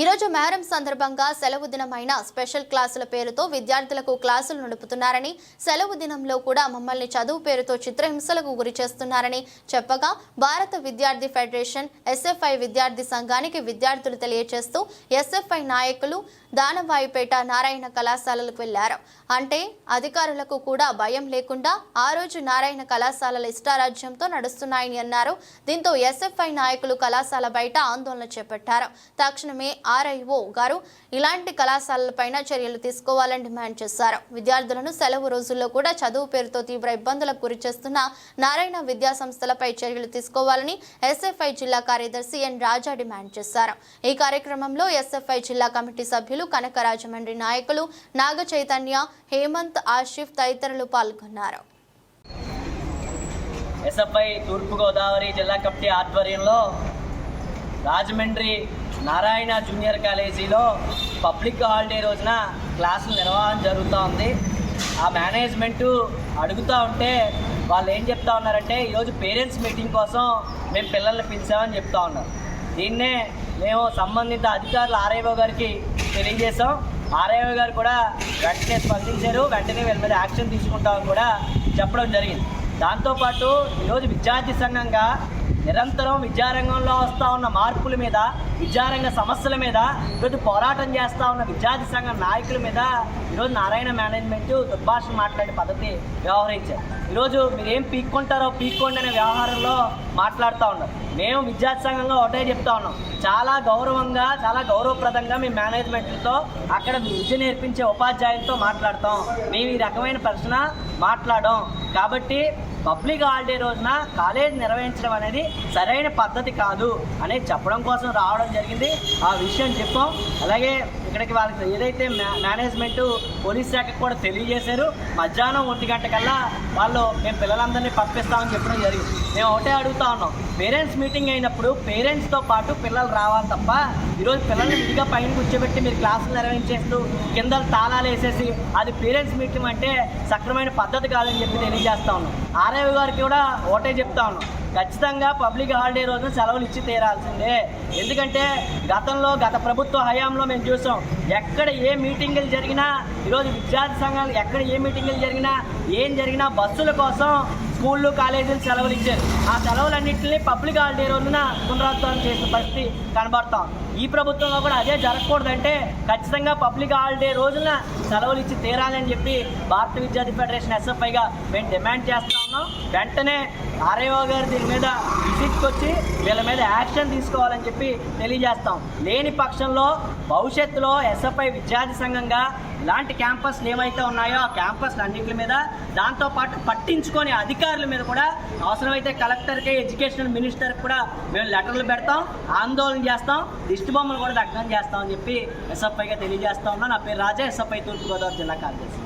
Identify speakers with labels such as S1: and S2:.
S1: ఈరోజు మేరం సందర్భంగా సెలవు దినమైన స్పెషల్ క్లాసుల పేరుతో విద్యార్థులకు క్లాసులు నడుపుతున్నారని సెలవు దినంలో కూడా మమ్మల్ని చదువు పేరుతో చిత్రహింసలకు గురి చేస్తున్నారని చెప్పగా భారత విద్యార్థి ఫెడరేషన్ ఎస్ఎఫ్ఐ విద్యార్థి సంఘానికి విద్యార్థులు తెలియజేస్తూ ఎస్ఎఫ్ఐ నాయకులు దానవాయిపేట నారాయణ కళాశాలలకు వెళ్ళారు. అంటే అధికారులకు కూడా భయం లేకుండా ఆ రోజు నారాయణ కళాశాలల ఇష్టారాజ్యంతో నడుస్తున్నాయని అన్నారు. దీంతో ఎస్ఎఫ్ఐ నాయకులు కళాశాల బయట ఆందోళన చేపట్టారు. తక్షణమే ఆర్ఐఓ గారు ఇలాంటి కళాశాలలపైన చర్యలు తీసుకోవాలని డిమాండ్ చేశారు. విద్యార్థులను సెలవు రోజుల్లో కూడా చదువు పేరుతో తీవ్ర ఇబ్బందులకు గురి చేస్తున్న నారాయణ విద్యా సంస్థలపై చర్యలు తీసుకోవాలని ఎస్ఎఫ్ఐ జిల్లా కార్యదర్శి ఎన్ రాజా డిమాండ్ చేశారు. ఈ కార్యక్రమంలో ఎస్ఎఫ్ఐ జిల్లా కమిటీ సభ్యులు కనక రాజమండ్రి నాయకులు నాగ చైతన్య హేమంత్ ఆషిఫ్ తదితరులు పాల్గొన్నారు.
S2: ఎస్ఎఫ్ఐ తూర్పుగోదావరి జిల్లా కమిటీ ఆధ్వర్యంలో రాజమండ్రి నారాయణ జూనియర్ కాలేజీలో పబ్లిక్ హాలిడే రోజున క్లాసులు నిర్వహణ జరుగుతూ ఉంది ఆ మేనేజ్మెంటు అడుగుతూ ఉంటే వాళ్ళు ఏం చెప్తా ఉన్నారంటే ఈరోజు పేరెంట్స్ మీటింగ్ కోసం మేము పిల్లల్ని పిలిచామని చెప్తా ఉన్నారు. దీన్నే మేము సంబంధిత అధికారులు ఆర్ఐఓ గారికి తెలియజేశాం. ఆర్ఐఓ గారు కూడా వెంటనే స్పందించారు. వెంటనే వీళ్ళ మీద యాక్షన్ తీసుకుంటామని కూడా చెప్పడం జరిగింది. దాంతోపాటు ఈరోజు విద్యార్థి సంఘంగా నిరంతరం విద్యారంగంలో వస్తూ ఉన్న మార్పుల మీద విద్యారంగ సమస్యల మీద ఈరోజు పోరాటం చేస్తూ ఉన్న విద్యార్థి సంఘ నాయకుల మీద ఈరోజు నారాయణ మేనేజ్మెంట్ దుర్భాష మాట్లాడే పద్ధతి వ్యవహరించారు. ఈరోజు మీరు ఏం పీక్కుంటారో పీక్కోండి అనే వ్యవహారంలో మాట్లాడుతూ ఉన్నారు మేము విద్యార్థి సంఘంగా ఒకటే చెప్తా ఉన్నాం. చాలా గౌరవంగా చాలా గౌరవప్రదంగా మీ మేనేజ్మెంట్లతో అక్కడ విద్య నేర్పించే ఉపాధ్యాయులతో మాట్లాడతాం. మేము ఈ రకమైన ప్రశ్న మాట్లాడడం. కాబట్టి పబ్లిక్ హాలిడే రోజున కాలేజ్ నిర్వహించడం అనేది సరైన పద్ధతి కాదు అనేది చెప్పడం కోసం రావడం జరిగింది. ఆ విషయం చెప్పాం. అలాగే ఇక్కడికి వాళ్ళకి ఏదైతే మేనేజ్మెంటు మేనేజ్మెంట్ పోలీస్ శాఖకు కూడా తెలియజేశారు. మధ్యాహ్నం ఒంటి గంట కల్లా వాళ్ళు మేము పిల్లలందరినీ పంపిస్తామని చెప్పడం జరిగింది. మేము ఒకటే అడుగుతా ఉన్నాం. పేరెంట్స్ మీటింగ్ అయినప్పుడు పేరెంట్స్తో పాటు పిల్లలు రావాలి తప్ప ఈరోజు పిల్లల్ని విడిగా పైన కూర్చోబెట్టి మీరు క్లాసులు నిర్వహించేస్తూ కింద తాళాలు వేసేసి అది పేరెంట్స్ మీటింగ్ అంటే సక్రమైన పద్ధతి కాదని చెప్పి తెలియజేస్తా ఉన్నాం. ఆర్ఐ గారికి కూడా ఒకటే చెప్తా ఉన్నాం. ఖచ్చితంగా పబ్లిక్ హాలిడే రోజున సెలవులు ఇచ్చి తీరాల్సిందే. ఎందుకంటే గతంలో గత ప్రభుత్వ హయాంలో మేము చూసాం ఎక్కడ ఏ మీటింగులు జరిగినా ఈరోజు విద్యార్థి సంఘాలు ఎక్కడ ఏ మీటింగులు జరిగినా ఏం జరిగినా బస్సుల కోసం స్కూళ్ళు కాలేజీలు సెలవులు ఇచ్చారు. ఆ సెలవులన్నింటినీ పబ్లిక్ హాలిడే రోజున పునరుద్ధరణ చేసిన పరిస్థితి కనబడతాం ఈ ప్రభుత్వంలో కూడా అదే జరగకూడదంటే ఖచ్చితంగా పబ్లిక్ హాలిడే రోజున సెలవులు ఇచ్చి తీరాలని చెప్పి భారత విద్యార్థి ఫెడరేషన్ ఎస్ఎఫ్ఐగా మేము డిమాండ్ చేస్తా ఉన్నాం. వెంటనే ఆర్ఏఓ గారు దీని మీద విజిట్కి వచ్చి వీళ్ళ మీద యాక్షన్ తీసుకోవాలని చెప్పి తెలియజేస్తాం లేని పక్షంలో భవిష్యత్తులో ఎస్ఎఫ్ఐ విద్యార్థి సంఘంగా లాంటి క్యాంపస్లు ఏవైతే ఉన్నాయో ఆ క్యాంపస్లు అన్నింటి మీద దాంతోపాటు పట్టించుకొని అధికారుల మీద కూడా అవసరమైతే కలెక్టర్కి ఎడ్యుకేషనల్ మినిస్టర్కి కూడా మేము లెటర్లు పెడతాం ఆందోళన చేస్తాం దిష్టి బొమ్మలు కూడా దగ్ధం చేస్తామని చెప్పి ఎస్ఎఫ్ఐగా తెలియజేస్తా ఉన్నా. నా పేరు రాజా ఎస్ఎఫ్ఐ తూర్పుగోదావరి జిల్లా కార్యదర్శి